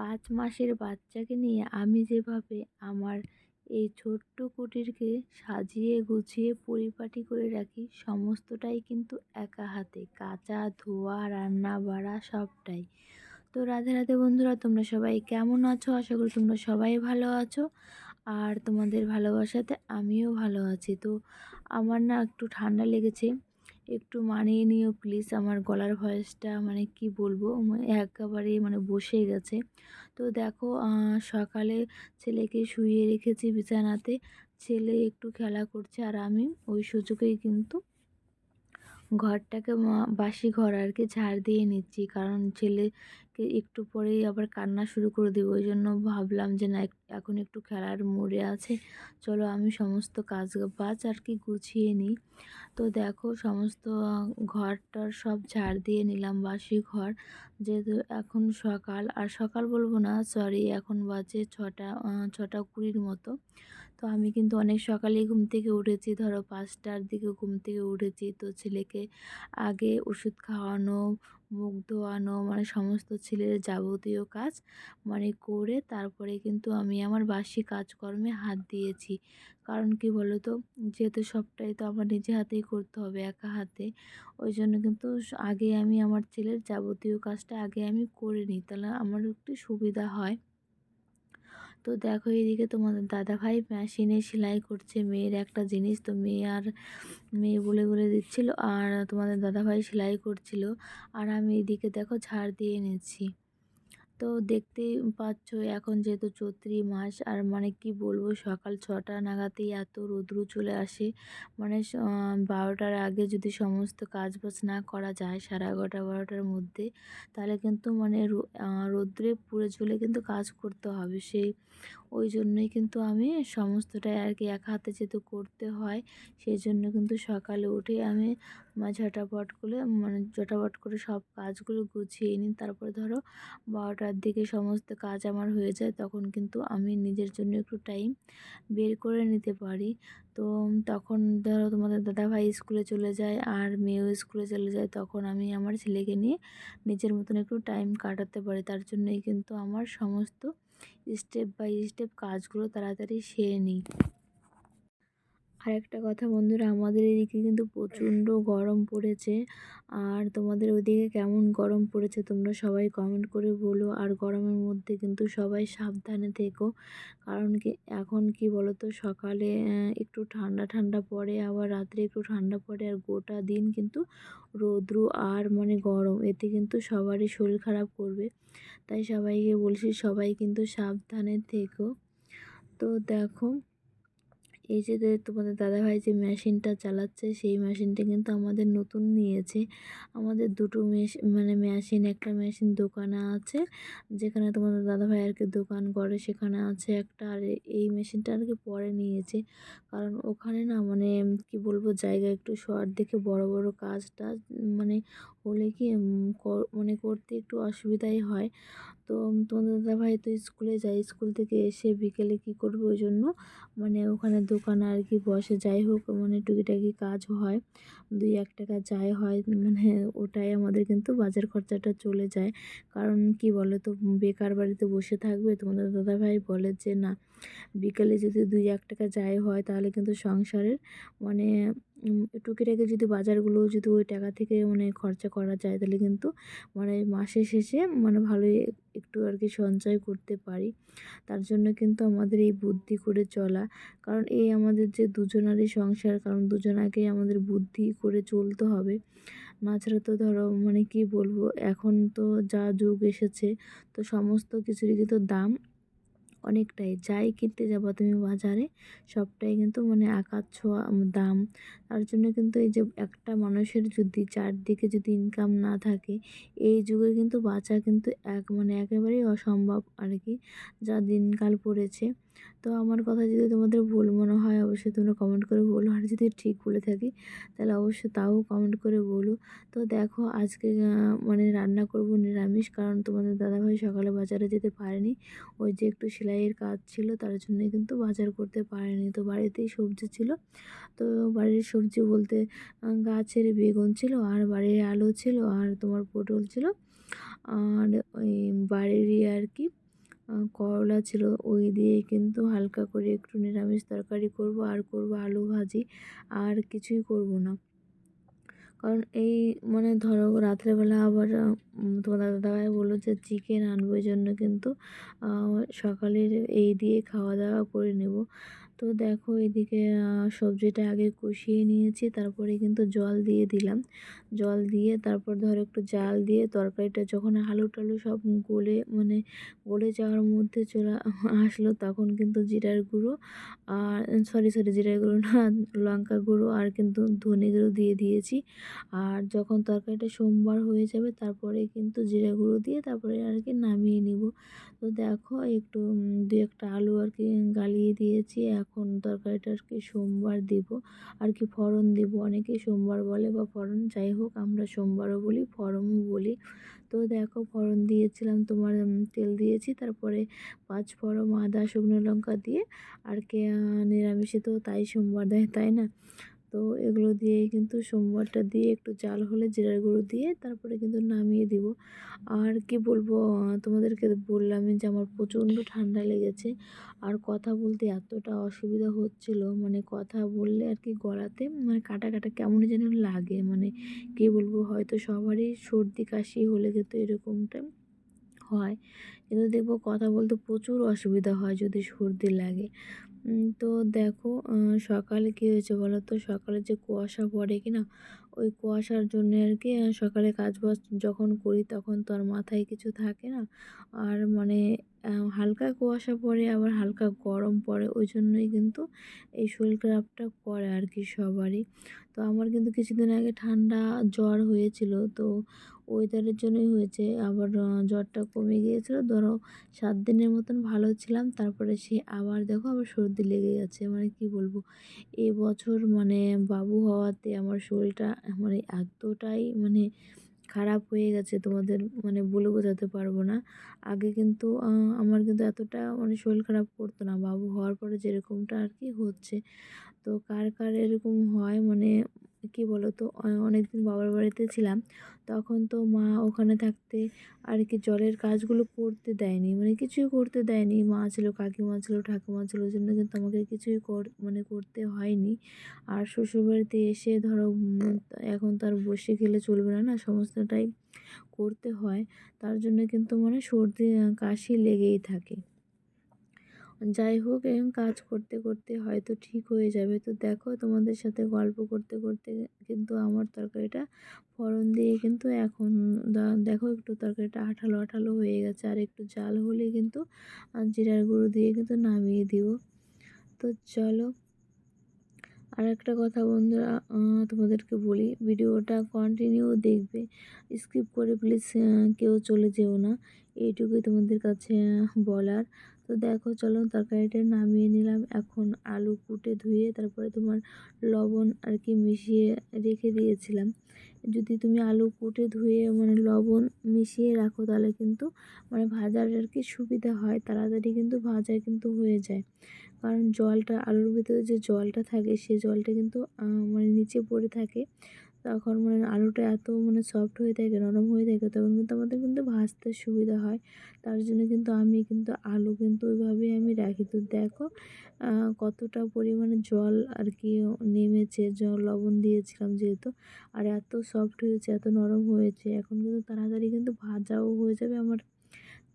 পাঁচ মাসের বাচ্চাকে নিয়ে আমি যেভাবে আমার এই ছোট্ট কুটিরকে সাজিয়ে গুছিয়ে পরিপাটি করে রাখি, সমস্তটাই কিন্তু একা হাতে। কাচা ধোয়া রান্না বাড়া সবটাই। তো রাধে রাধে বন্ধুরা, তোমরা সবাই কেমন আছো? আশা করি তোমরা সবাই ভালো আছো। আর তোমাদের ভালোবাসাতে আমিও ভালো আছি। তো আমার না একটু ঠান্ডা লেগেছে। একটু মানিয়ে নিও প্লিজ আমার গলার ভয়েসটা মানে কি বলব? একেবারে মানে বসে গেছে। তো দেখো সকালে ছেলেকে শুয়ে রেখেছি বিছানাতে। ছেলে একটু খেলা করছে আর আমি ওই সুযোগেই কিন্তু ঘরটাকে বাসি ঘর আর কি ঝাড় দিয়ে নিচ্ছি। কারণ ছেলেকে একটু পরেই আবার কান্না শুরু করে দেবো। ওই জন্য ভাবলাম যে না এখন একটু খেলার মোড়ে আছে। চলো আমি সমস্ত কাজ বাজ আর কি গুছিয়ে নিই। তো দেখো সমস্ত ঘরটার সব ঝাড় দিয়ে নিলাম বাসি ঘর। যেহেতু এখন সকাল, আর সকাল বলব না সরি এখন বাজে ছটা ছটা কুড়ির মতো। তো আমি কিন্তু অনেক সকালেই ঘুম থেকে উঠেছি। ধরো পাঁচটার দিকে ঘুম থেকে উঠেছি। তো ছেলেকে আগে ওষুধ খাওয়ানো, মুখ ধোয়ানো মানে সমস্ত ছেলের যাবতীয় কাজ মানে করে তারপরে কিন্তু আমি আমার বাসি কাজকর্মে হাত দিয়েছি। কারণ কি বলো তো যেহেতু সবটাই তো আমার নিজে হাতেই করতে হবে একা হাতে। ওই জন্য কিন্তু আগে আমি আমার ছেলের যাবতীয় কাজটা আগে আমি করে নিই। তাহলে আমার একটু সুবিধা হয়। তো দেখো এদিকে তোমাদের দাদাভাই মেশিনে সেলাই করছে, মেয়ের একটা জিনিস তো মেয়ে আর মেয়ে বলে বলে দিচ্ছিল, আর তোমাদের দাদাভাই সেলাই করছিল। আর আমি এদিকে দেখো ঝাড় দিয়ে নিচ্ছি তো দেখতেই পাচ্ছ এখন যেহেতু চৈত্রি মাস, আর মানে কি বলব সকাল ছটা নাগাদই এত রৌদ্র চলে আসে। মানে বারোটার আগে যদি সমস্ত কাজ বাজ না করা যায় সাড়ে এগারোটা, বারোটার মধ্যে, তাহলে কিন্তু মানে রৌদ্রে পুড়ে ঝুলে কিন্তু কাজ করতে হবে। সেই, ওই জন্যই কিন্তু আমি সমস্তটাই আর কি এক হাতে যেহেতু করতে হয়, সেই জন্য কিন্তু সকালে উঠে আমি ঝটাপট করে মানে ঝটাপট করে সব কাজগুলো গুছিয়ে নিই। তারপরে ধরো বারোটার দিকে সমস্ত কাজ আমার হয়ে যায়, তখন কিন্তু আমি নিজের জন্য একটু টাইম বের করে নিতে পারি। তো তখন ধরো তোমাদের দাদাভাই স্কুলে চলে যায়, আর মেয়েও স্কুলে চলে যায়, তখন আমি আমার ছেলেকে নিয়ে নিজের মতন একটু টাইম কাটাতে পারি। তার জন্যই কিন্তু আমার সমস্ত স্টেপ বাই স্টেপ কাজগুলো তাড়াতাড়ি সেরে নিই। আরেকটা কথা বন্ধুরা, আমাদের এদিকে কিন্তু প্রচণ্ড গরম পড়েছে। আর তোমাদের ওইদিকে কেমন গরম পড়েছে তোমরা সবাই কমেন্ট করে বলো। আর গরমের মধ্যে কিন্তু সবাই সাবধানে থেকো। কারণ কি, এখন কি বলো তো সকালে একটু ঠান্ডা ঠান্ডা পড়ে, আবার রাত্রে একটু ঠান্ডা পড়ে, আর গোটা দিন কিন্তু রৌদ্র আর মানে গরম, এতে কিন্তু সবারই শরীর খারাপ করবে। তাই সবাইকে বলছি, সবাই কিন্তু সাবধানে থেকো। তো দেখো এই যে তোমাদের দাদাভাই যে মেশিনটা চালাচ্ছে, সেই মেশিনটা কিন্তু আমাদের নতুন নিয়েছে। আমাদের দুটো মেশিন মানে মেশিন, একটা মেশিন দোকানে আছে, যেখানে তোমাদের দাদাভাই আর কি দোকান করে, সেখানে আছে একটা, আর এই মেশিনটা আর কি পরে নিয়েছে। কারণ ওখানে না মানে কি বলব, জায়গা একটু শর্ট দেখে বড় বড় কাজটা মানে হলে কি মানে করতে একটু অসুবিধাই হয়। তো তোমাদের দাদাভাই তো স্কুলে যায়, স্কুল থেকে এসে বিকেলে কি করবে ওই জন্য মানে ওখানে দোকানে আর কি বসে, যাই হোক মানে টুকিটাকি কাজ হয়, দুই এক টাকা যাই হয় মানে ওটাই আমাদের কিন্তু বাজার খরচাটা চলে যায়। কারণ কি বলো তো বেকার বাড়িতে বসে থাকবে, তোমাদের দাদাভাই বলে যে না, বিকেলে যদি দুই এক টাকা যাই হয়, তাহলে কিন্তু সংসারের মানে টুকিটাকি যদি বাজারগুলো যদি ওই টাকা থেকে মানে খরচা করা যায়, তাহলে কিন্তু মানে মাসের শেষে মানে ভালোই একটু আর কি সঞ্চয় করতে পারি। তার জন্য কিন্তু আমাদের এই বুদ্ধি করে চলা। কারণ এই আমাদের যে দুজনারই সংসার, কারণ দুজনাকেই আমাদের বুদ্ধি করে চলতে হবে। না ছাড়া তো ধরো মানে কি বলব, এখন তো যা যুগ এসেছে, তো সমস্ত কিছুরই কিন্তু দাম অনেকটাই। যাই কিনতে যাব, তুমি বাজারে, সবটাই কিন্তু মানে আকার ছোঁয়া দাম। তার জন্য কিন্তু এই যে একটা মানুষের যদি চারদিকে যদি ইনকাম না থাকে, এই যুগে কিন্তু বাঁচা কিন্তু এক মানে একেবারেই অসম্ভব আর কি যা দিনকাল পড়েছে। তো আমার কথা যদি তোমাদের ভুল মনে হয়, অবশ্যই তোমরা কমেন্ট করে বলো। আর যদি ঠিক বলে থাকি, তাহলে অবশ্যই তাও কমেন্ট করে বলো। তো দেখো, আজকে মানে রান্না করব নিরামিষ, কারণ তোমাদের দাদাভাই সকালে বাজারে যেতে পারেনি। ওই যে একটু সেলাইয়ের কাজ ছিল, তার জন্যই কিন্তু বাজার করতে পারেনি। তো বাড়িতেই সবজি ছিল। তো বাড়ির সবজি বলতে গাছের বেগুন ছিল, আর বাড়ির আলু ছিল, আর তোমার পটল ছিল। আর ওই বাড়িরই আর কি করলা ছিল ওই দিয়ে কিন্তু হালকা করে একটু নিরামিষ তরকারি করব আর করব আলু ভাজি, আর কিছুই করব না। কারণ এই মানে ধরো রাত্রেবেলা আবার তোমার দাদাভাই বলল যে চিকেন আনব জন্য কিন্তু সকালের এই দিয়ে খাওয়া দাওয়া করে নেব। তো দেখো এদিকে সবজিটা আগে কষিয়ে নিয়েছি, তারপরে কিন্তু জল দিয়ে দিলাম। জল দিয়ে তারপর ধরো একটু জাল দিয়ে তরকারিটা যখন আলু টালু সব গলে মানে গলে যাওয়ার মধ্যে চলে আসলো, তখন কিন্তু জিরার গুঁড়ো আর সরি সরি জিরার গুঁড়ো না, লঙ্কা গুঁড়ো আর কিন্তু ধনে গুঁড়ো দিয়ে দিয়েছি। আর যখন তরকারিটা সোমবার হয়ে যাবে, তারপরে কিন্তু জিরা গুঁড়ো দিয়ে তারপরে আর কি নামিয়ে নিব। তো দেখো একটু দু একটা আলু আর কি গালিয়ে দিয়েছি এখন তরকারিটা কি সোমবার দিব? আর কি ফোড়ন দিব? অনেকেই সোমবার বলে বা ফরন যাই হোক, আমরা সোমবারও বলি ফরমও বলি। তো দেখো ফরন দিয়েছিলাম, তোমার তেল দিয়েছি। তারপরে পাঁচ ফরম আদা, শুকনো লঙ্কা দিয়ে, আর কি, নিরামিষে তো তাই সোমবার দেয়, তাই না? তো এগুলো দিয়েই কিন্তু সোমবারটা দিয়ে একটু জাল হলে জিরার গুঁড়ো দিয়ে তারপরে কিন্তু নামিয়ে দিব। আর কি বলব তোমাদেরকে বললামই যে আমার প্রচণ্ড ঠান্ডা লেগেছে। আর কথা বলতে এতটা অসুবিধা হচ্ছিল মানে কথা বললে আর কি গলাতে মানে কাটা কাটা কেমন যেন লাগে মানে কী বলব, হয়তো সবারই সর্দি কাশি হলে কিন্তু এরকমটা হয়। কিন্তু দেখব কথা বলতে প্রচুর অসুবিধা হয় যদি সর্দি লাগে। তো দেখো সকালে কী হয়েছে বলো তো? সকালে যে কুয়াশা পড়ে কি না ওই কুয়াশার জন্য আর কি সকালে কাজ বাজ যখন করি তখন তো আর মাথায় কিছু থাকে না। আর মানে হালকা কুয়াশা পড়ে, আবার হালকা গরম পড়ে, ওই জন্যই কিন্তু এই শরীর খারাপটা করে আর কি সবারই। তো আমার কিন্তু কিছুদিন আগে ঠান্ডা জ্বর হয়েছিল, তো ওয়েদারের জন্যই হয়েছে। আবার জ্বরটা কমে গিয়েছিল। ধরো সাত দিনের মতন ভালো ছিলাম, তারপরে সে আবার দেখো আবার সর্দি লেগে গেছে। মানে কি বলব এই বছর মানে বাবু হওয়াতে আমার শরীরটা মানে এতটাই মানে খারাপ হয়ে গেছে, তোমাদের মানে বলে বোঝাতে পারব না। আগে কিন্তু আমার কিন্তু এতটা মানে শরীর খারাপ করতো না, বাবু হওয়ার পরে যেরকমটা আর কি হচ্ছে। তো কার কার এরকম হয়? মানে কি বলো তো অনেক দিন বাবার বাড়িতে ছিলাম। তখন তো মা ওখানে থাকতে আর কি জলের কাজগুলো করতে দেয়নি। মানে কিছুই করতে দেয়নি। মা ছিল, কাকিমা ছিল, ঠাকুমা ছিল, ওই জন্য কিন্তু আমাকে কিছুই কর মানে করতে হয়নি। আর শ্বশুরবাড়িতে এসে ধরো এখন তার বসে খেলে চলবে না না সমস্তটাই করতে হয়। তার জন্য কিন্তু মানে সর্দি, কাশি লেগেই থাকে। যাই হোক কাজ করতে করতে হয়তো ঠিক হয়ে যাবে। তো দেখো, তোমাদের সাথে গল্প করতে করতে কিন্তু আমার তরকারিটা ফোড়ন দিয়ে কিন্তু এখন দেখো একটু তরকারিটা আঠালো আঠালো হয়ে গেছে। আর একটু জাল হলে কিন্তু জিরার গুঁড়ো দিয়ে কিন্তু নামিয়ে দিব। তো চলো, আর একটা কথা বন্ধুরা তোমাদেরকে বলি, ভিডিওটা কন্টিনিউ দেখবে। স্কিপ করে প্লিজ কেউ চলে যেও না। এইটুকুই তোমাদের কাছে বলার। তো দেখো, চলো তরকারিটা নামিয়ে নিলাম। এখন আলু কুটে ধুয়ে তারপরে তোমার লবণ আর কি মিশিয়ে রেখে দিয়েছিলাম। যদি তুমি আলু কুটে ধুয়ে মানে লবণ মিশিয়ে রাখো তাহলে কিন্তু মানে ভাজার আর কি সুবিধা হয়, তাড়াতাড়ি কিন্তু ভাজা কিন্তু হয়ে যায়। কারণ জলটা, আলুর ভিতরে যে জলটা থাকে, সে জলটা কিন্তু মানে নিচে পড়ে থাকে। তখন মানে আলুটা এত মানে সফট হয়ে থাকে, নরম হয়ে থাকে, তখন কিন্তু আমাদের কিন্তু ভাজতে সুবিধা হয়। তার জন্য কিন্তু আমি কিন্তু আলু কিন্তু ওইভাবেই আমি রাখি। তো দেখো কতটা পরিমাণে জল আর কি নেমেছে, জল, লবণ দিয়েছিলাম যেহেতু, আর এত সফট হয়েছে, এত নরম হয়েছে, এখন কিন্তু তাড়াতাড়ি কিন্তু ভাজাও হয়ে যাবে, আমার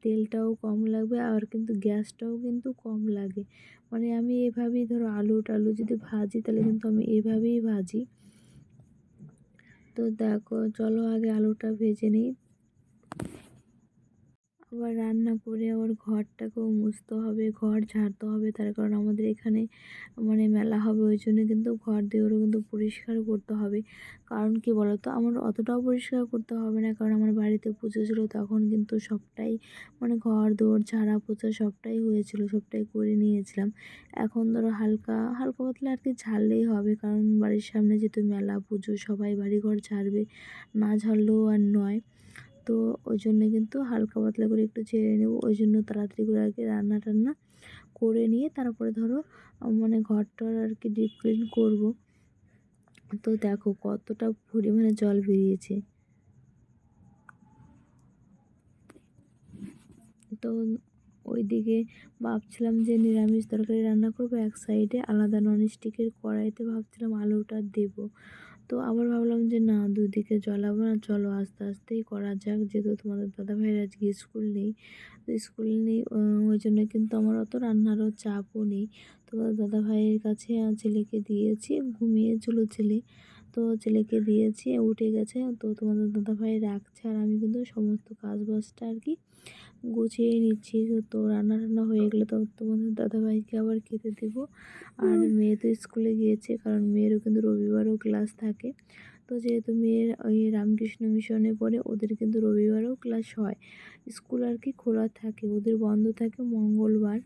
তেলটাও কম লাগবে, আর কিন্তু গ্যাসটাও কিন্তু কম লাগে। মানে আমি এভাবেই ধরো আলু টালু যদি ভাজি, তাহলে কিন্তু আমি এভাবেই ভাজি। তো দেখো চলো আগে আলুটা ভেজে নিই। আবার রান্না করে আবার ঘরটাকেও মুছতে হবে, ঘর ঝাড়তে হবে, তার কারণ আমাদের এখানে মানে মেলা হবে, ওই জন্য কিন্তু ঘর দেওয়ারও কিন্তু পরিষ্কার করতে হবে। কারণ কি বলতো? আমার অতটাও পরিষ্কার করতে হবে না, কারণ আমার বাড়িতে পুজো ছিল, তখন কিন্তু সবটাই মানে ঘর দৌড় ঝাড়া পোছা সবটাই হয়েছিল, সবটাই করে নিয়েছিলাম। এখন ধরো হালকা হালকা পাতলা আর কি ঝাড়লেই হবে, কারণ বাড়ির সামনে যেহেতু মেলা, পুজো, সবাই বাড়িঘর ঝাড়বে, না ঝাড়লেও আর নয়। তো ওই জন্য কিন্তু হালকা পাতলা করে একটু ছেড়ে নেব। ওই জন্য তাড়াতাড়ি করে আর কি রান্না টান্না করে নিয়ে তারপরে ধরো মানে ঘরটার আর কি ডিপ ক্লিন করব। তো দেখো কতটা পরিমাণে জল বেরিয়েছে। তো ওইদিকে ভাবছিলাম যে নিরামিষ তরকারি রান্না করব, এক সাইডে আলাদা ননস্টিকের কড়াইতে ভাবছিলাম আলুটা দেবো। তো আবার ভাবলাম যে না, দুদিকে জ্বলাবো না, চলো আস্তে আস্তেই করা যাক, যেহেতু তোমাদের দাদাভাইয়ের আজকে স্কুল নেই। তো স্কুল নেই ওই জন্য কিন্তু আমার অত রান্নারও চাপও নেই। তোমাদের দাদা ভাইয়ের কাছে ছেলেকে দিয়েছি, ঘুমিয়েছিল ছেলে। তো ছেলেকে দিয়েছি উঠে গেছে। তো তোমাদের দাদাভাই রাখছে আর আমি কিন্তু সমস্ত কাজ বাজটা আর কি গুছিয়ে নিচ্ছি। তো রান্না টান্না হয়ে গেলে তো তোমাদের দাদাভাইকে আবার খেতে দেবো। আর মেয়ে তো স্কুলে গিয়েছে কারণ মেয়েরও কিন্তু রবিবারও ক্লাস থাকে। তো যেহেতু মেয়ের ওই রামকৃষ্ণ মিশনে পড়ে ওদের কিন্তু রবিবারও ক্লাস হয়। স্কুল আর কি খোলা থাকে ওদের বন্ধ থাকে মঙ্গলবার।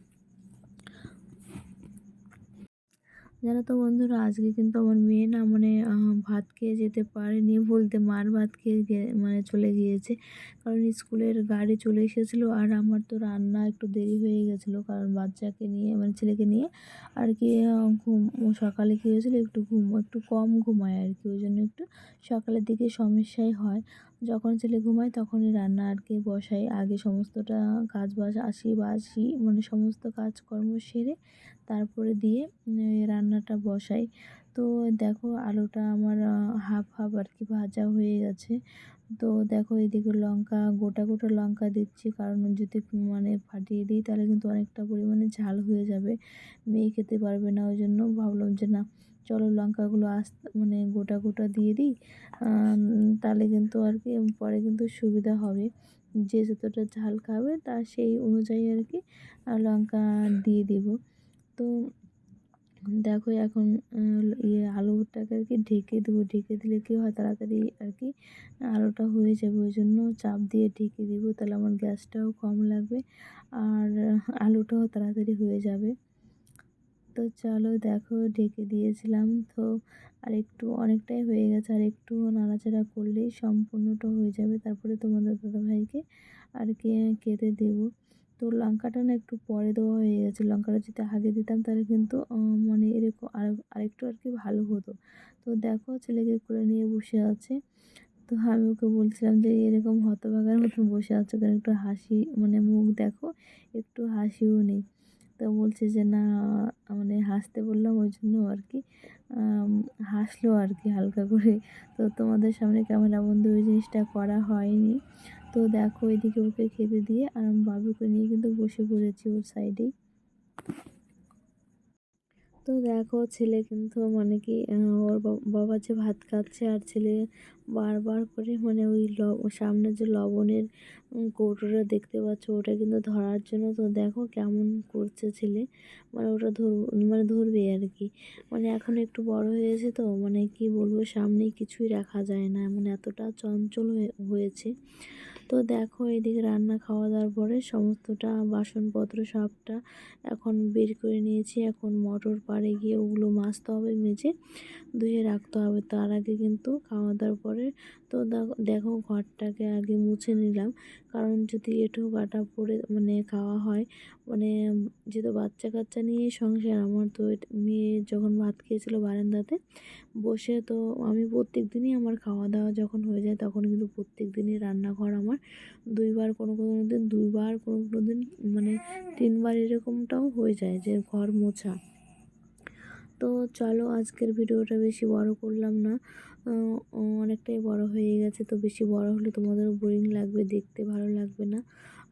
জানো তো বন্ধুরা, আজকে কিন্তু আমার মেয়ে না মানে ভাত খেয়ে যেতে পারেনি বলতে মার ভাত খেয়ে মানে চলে গিয়েছে। কারণ স্কুলের গাড়ি চলে এসেছিল আর আমার তো রান্না একটু দেরি হয়ে গেছিল কারণ বাচ্চাকে নিয়ে মানে ছেলেকে নিয়ে আর কি ঘুম, সকালে কী হয়েছিলো একটু ঘুম, একটু কম ঘুমায় আর কি, ওই জন্য একটু সকালের দিকে সমস্যাই হয়। যখন ছেলে ঘুমায় তখনই রান্না আর কি বসাই। আগে সমস্তটা কাজ বাজ আসি বা আসি মানে সমস্ত কাজকর্ম সেরে তারপরে দিয়ে রান্নাটা বসাই। তো দেখো আলুটা আমার হাফ হাফ আর কি ভাজা হয়ে গেছে। তো দেখো এদিকে লঙ্কা, গোটা গোটা লঙ্কা দিচ্ছি। কারণ যদি মানে ফাটিয়ে দিই তাহলে কিন্তু অনেকটা পরিমাণে ঝাল হয়ে যাবে। মেয়ে খেতে পারবে না, ওই জন্য ভাবলাম যে না চলো লঙ্কাগুলো আস্তে মানে গোটা গোটা দিয়ে দিই তাহলে কিন্তু আর কি, পরে কিন্তু সুবিধা হবে। যে যতটা ঝাল খাবে তা সেই অনুযায়ী আর কি লঙ্কা দিয়ে দিব। তো দেখো এখন ইয়ে আলুটাকে আর কি ঢেকে দেবো। ঢেকে দিলে কী হয়, তাড়াতাড়ি আর কি, আলুটা হয়ে যাবে। ওই জন্য চাপ দিয়ে ঢেকে দেবো, তাহলে আমার গ্যাসটাও কম লাগবে, আর আলুটাও তাড়াতাড়ি হয়ে যাবে। তো চলো দেখো ঢেকে দিয়েছিলাম। তো আর একটু অনেকটাই হয়ে গেছে, আর একটু নাড়াচাড়া করলেই সম্পূর্ণটা হয়ে যাবে। তারপরে তোমাদের দাদাভাইকে আর কি খেতে দেবো। তো লঙ্কাটা না একটু পরে দেওয়া হয়ে গেছে। লঙ্কাটা যদি আগে দিতাম তাহলে কিন্তু মানে এরকম আর, আরেকটু আর কি ভালো হতো। তো দেখো, ছেলেকে করে নিয়ে বসে আছে। তো আমি ওকে বলছিলাম যে, এরকম হতভাগার মতন বসে আছো কেন? একটু হাসি মানে মুখ দেখো, একটু হাসিও নেই। তো বলছে যে, না মানে হাসতে বললাম, ওই জন্য আর কি হাসলো আর কি হালকা করে। তো তোমাদের সামনে ক্যামেরা বন্ধু ওই জিনিসটা করা হয়নি। তো দেখো, এদিকে ওকে খেতে দিয়ে আর বাবুকে নিয়ে কিন্তু বসে পড়েছি ওর সাইডেই তো দেখো, ছেলে কিন্তু মানে কি ওর বাবা যে ভাত খাচ্ছে আর ছেলে বারবার করে মানে ওই সামনে যে লবণের কৌটোটা দেখতে পাচ্ছ, ওটা কিন্তু ধরার জন্য তো দেখো কেমন করছে ছেলে। মানে ওটা ধর মানে ধরবে আর কি। মানে এখন একটু বড় হয়েছে তো মানে কি বলব সামনে কিছুই রাখা যায় না। মানে এতটা চঞ্চল হয়েছে। তো দেখো, এদিকে রান্না খাওয়া দাওয়ার পরে সমস্তটা বাসনপত্র সবটা এখন বের করে নিয়েছি। এখন মটর পাড়ে গিয়ে ওগুলো মাজতে হবে মেঝে ধুয়ে রাখতে হবে। তার আগে কিন্তু খাওয়া দাওয়ার পরে তো দেখো ঘরটাকে আগে মুছে নিলাম। কারণ যদি এঁঠো কাটা পড়ে মানে খাওয়া হয় মানে যেহেতু বাচ্চা কাচ্চা নিয়ে সংসার, আমার তো মেয়ে যখন ভাত খেয়েছিল বারান্দাতে, বসে তো আমি প্রত্যেক দিনই আমার খাওয়া দাওয়া যখন হয়ে যায়, তখন কিন্তু প্রত্যেক দিনই রান্নাঘর আমার। দুইবার কোনো কোনো দিন, দুইবার কোনো কোনো দিন মানে তিনবার এরকমটাও হয়ে যায় যে ঘর মোছা। তো চলো আজকের ভিডিওটা বেশি বড় করলাম না। অনেকটাই বড় হয়ে গেছে, তো বেশি বড় হলে তোমাদেরও বোরিং লাগবে, দেখতে ভালো লাগবে না।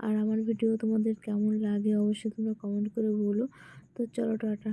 আর আমার ভিডিও তোমাদের কেমন লাগে অবশ্যই তোমরা কমেন্ট করে বলো। তো চলো টাটা।